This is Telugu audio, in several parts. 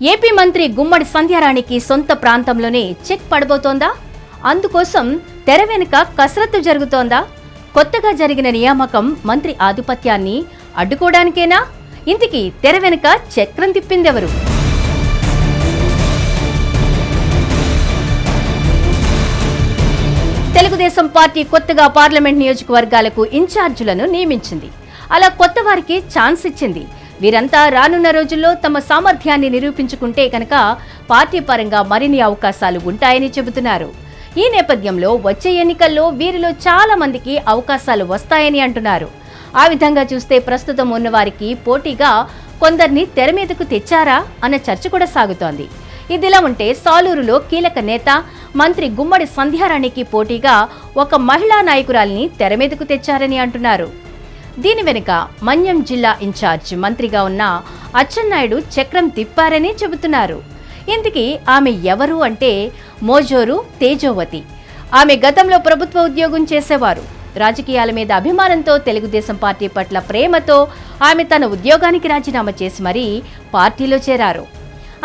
ఏపీ మంత్రి గుమ్మడి సంధ్యారాణికి సొంత ప్రాంతంలోనే చెక్ పడబోతోందా? అందుకోసం తెర వెనుక కసరత్తు జరుగుతోందా? కొత్తగా జరిగిన నియామకం మంత్రి ఆధిపత్యాన్ని అడ్డుకోవడానికేనా? ఇంతకీ తెర వెనుక చక్రం తిప్పిందెవరు? తెలుగుదేశం పార్టీ కొత్తగా పార్లమెంట్ నియోజకవర్గాలకు ఇన్ఛార్జీలను నియమించింది. అలా కొత్త వారికి ఛాన్స్ ఇచ్చింది వీరంతా రానున్న రోజుల్లో తమ సామర్థ్యాన్ని నిరూపించుకుంటే కనుక పార్టీ పరంగా మరిన్ని అవకాశాలు ఉంటాయని చెబుతున్నారు. ఈ నేపథ్యంలో వచ్చే ఎన్నికల్లో వీరిలో చాలా మందికి అవకాశాలు వస్తాయని అంటున్నారు. ఆ విధంగా చూస్తే ప్రస్తుతం ఉన్నవారికి పోటీగా కొందరిని తెర మీదకు తెచ్చారా అన్న చర్చ కూడా సాగుతోంది. ఇదిలా ఉంటే సాలూరులో కీలక నేత మంత్రి గుమ్మడి సంధ్యారాణికి పోటీగా ఒక మహిళా నాయకురాలిని తెర మీదకు తెచ్చారని అంటున్నారు. దీని వెనుక మన్యం జిల్లా ఇన్ఛార్జ్ మంత్రిగా ఉన్న అచ్చెన్నాయుడు చక్రం తిప్పారని చెబుతున్నారు. ఇంతకీ ఆమె ఎవరు అంటే మోజోరు తేజోవతి. ఆమె గతంలో ప్రభుత్వ ఉద్యోగం చేసేవారు. రాజకీయాల మీద అభిమానంతో తెలుగుదేశం పార్టీ పట్ల ప్రేమతో ఆమె తన ఉద్యోగానికి రాజీనామా చేసి మరీ పార్టీలో చేరారు.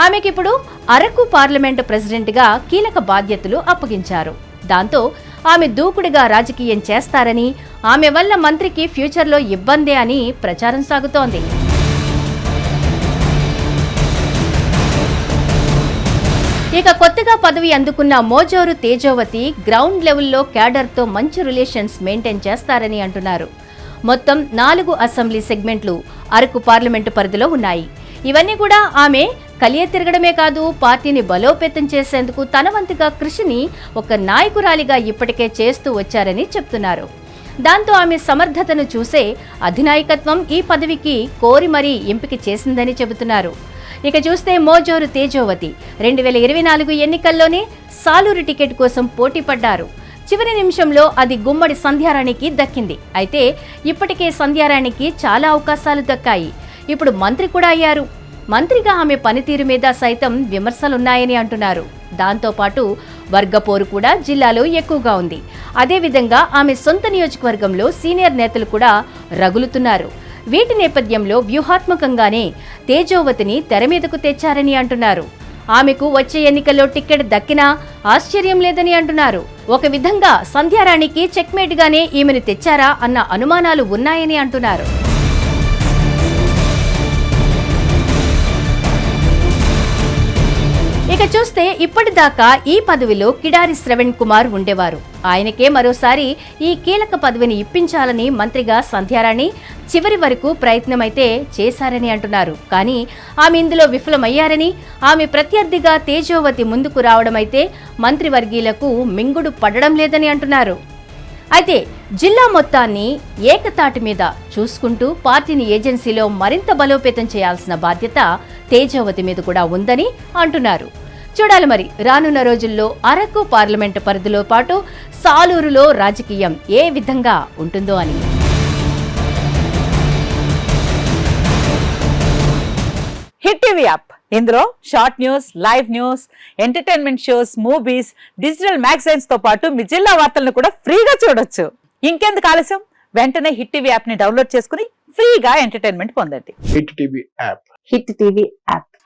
ఆమెకిప్పుడు అరకు పార్లమెంటు ప్రెసిడెంట్గా కీలక బాధ్యతలు అప్పగించారు. దాంతో ఆమె దూకుడుగా రాజకీయం చేస్తారని ఆమె వల్ల మంత్రికి ఫ్యూచర్లో ఇబ్బందే అని ప్రచారం సాగుతోంది. ఇక కొత్తగా పదవి అందుకున్న మోజోరు తేజోవతి గ్రౌండ్ లెవెల్లో క్యాడర్తో మంచి రిలేషన్స్ మెయింటైన్ చేస్తారని అంటున్నారు. మొత్తం నాలుగు అసెంబ్లీ సెగ్మెంట్లు అరకు పార్లమెంటు పరిధిలో ఉన్నాయి. ఇవన్నీ కూడా ఆమె కలియ తిరగడమే కాదు పార్టీని బలోపేతం చేసేందుకు తన వంతుగా కృషిని ఒక నాయకురాలిగా ఇప్పటికే చేస్తూ వచ్చారని చెప్తున్నారు. దాంతో ఆమె సమర్థతను చూసే అధినాయకత్వం ఈ పదవికి కోరి మరీ ఎంపిక చేసిందని చెబుతున్నారు. ఇక చూస్తే మోజోరు తేజోవతి. రెండు వేల ఇరవై నాలుగు ఎన్నికల్లోనే సాలూరు టికెట్ కోసం పోటీ పడ్డారు. చివరి నిమిషంలో అది గుమ్మడి సంధ్యారాణికి దక్కింది. అయితే ఇప్పటికే సంధ్యారాణికి చాలా అవకాశాలు దక్కాయి. ఇప్పుడు మంత్రి కూడా అయ్యారు. మంత్రిగా ఆమె పనితీరు మీద సైతం విమర్శలున్నాయని అంటున్నారు. దాంతోపాటు వర్గపోరు కూడా జిల్లాలో ఎక్కువగా ఉంది. అదేవిధంగా ఆమె సొంత నియోజకవర్గంలో సీనియర్ నేతలు కూడా రగులుతున్నారు. వీటి నేపథ్యంలో వ్యూహాత్మకంగానే తేజోవతిని తెర మీదకు తెచ్చారని అంటున్నారు. ఆమెకు వచ్చే ఎన్నికల్లో టికెట్ దక్కినా ఆశ్చర్యం లేదని అంటున్నారు. ఒక విధంగా సంధ్యారాణికి చెక్మేట్గానే ఈమెను తెచ్చారా అన్న అనుమానాలు ఉన్నాయని అంటున్నారు. ఇక చూస్తే ఇప్పటిదాకా ఈ పదవిలో కిడారి శ్రవణ్ కుమార్ ఉండేవారు. ఆయనకే మరోసారి ఈ కీలక పదవిని ఇప్పించాలని మంత్రిగా సంధ్యారాణి చివరి వరకు ప్రయత్నమైతే చేశారని అంటున్నారు. కానీ ఆమె ఇందులో విఫలమయ్యారని ఆమె ప్రత్యర్థిగా తేజోవతి ముందుకు రావడమైతే మంత్రివర్గీయులకు మింగుడు పడడం లేదని అంటున్నారు. అయితే జిల్లా మొత్తాన్ని ఏకతాటి మీద చూసుకుంటూ పార్టీని ఏజెన్సీలో మరింత బలోపేతం చేయాల్సిన బాధ్యత తేజావతి మీద కూడా ఉందని అంటున్నారు. చూడాలి మరి. రానున్న రోజుల్లో అరకు పార్లమెంటు పరిధిలో పాటు సాలూరులో రాజకీయం ఏ విధంగా ఉంటుందో అని. Hit TV app. ఇందులో short news live news entertainment shows movies digital మ్యాగజైన్స్తో పాటు మీ జిల్లా వార్తలను కూడా ఫ్రీగా చూడొచ్చు. ఇంకెందుకు ఆలస్యం? వెంటనే హిట్ టీవీ యాప్ని డౌన్లోడ్ చేసుకుని ఫ్రీగా ఎంటర్టైన్మెంట్ పొందండి. Hit TV app. Hit TV app.